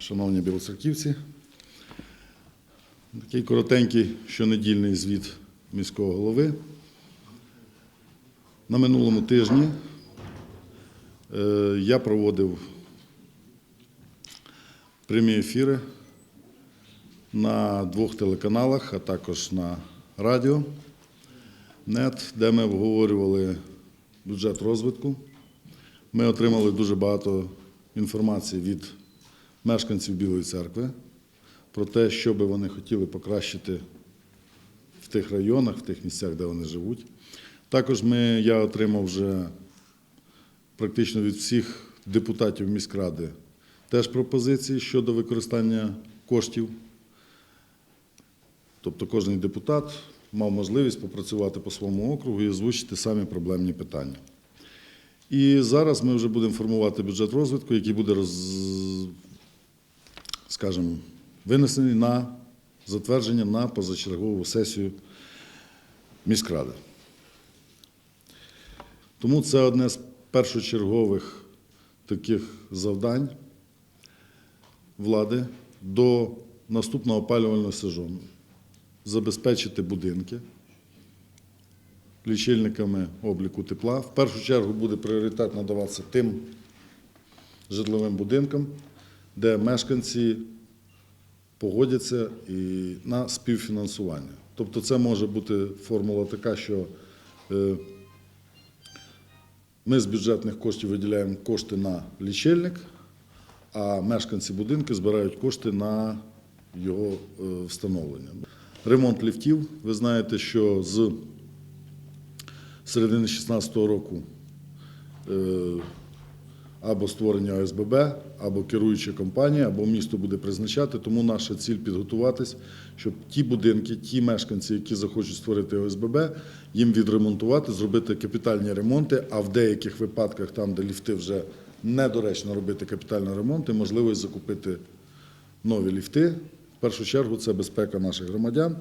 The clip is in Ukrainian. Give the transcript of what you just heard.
шановні білоцерківці. Такий коротенький щонедільний звіт міського голови. На минулому тижні е, я проводив прямі ефіри на двох телеканалах, а також на радіо НЕТ, де ми обговорювали бюджет розвитку. Ми отримали дуже багато інформації від мешканців Білої церкви про те, що би вони хотіли покращити в тих районах, в тих місцях, де вони живуть. Також ми, я отримав вже практично від всіх депутатів міськради теж пропозиції щодо використання коштів. Тобто кожен депутат мав можливість попрацювати по своєму округу і озвучити самі проблемні питання. І зараз ми вже будемо формувати бюджет розвитку, який буде роз, скажімо, винесений на затвердження на позачергову сесію міськради. Тому це одне з першочергових таких завдань влади до наступного опалювального сезону забезпечити будинки лічильниками обліку тепла. В першу чергу буде пріоритет надаватися тим житловим будинкам, де мешканці погодяться і на співфінансування. Тобто це може бути формула така, що е, ми з бюджетних коштів виділяємо кошти на лічильник, а мешканці будинки збирають кошти на його е, встановлення. Ремонт ліфтів. Ви знаєте, що з середини 2016 року е, або створення ОСББ, або керуюча компанія, або місто буде призначати. Тому наша ціль підготуватись, щоб ті будинки, ті мешканці, які захочуть створити ОСББ, їм відремонтувати, зробити капітальні ремонти, а в деяких випадках, там, де ліфти вже недоречно робити капітальні ремонти, можливість закупити нові ліфти. В першу чергу це безпека наших громадян.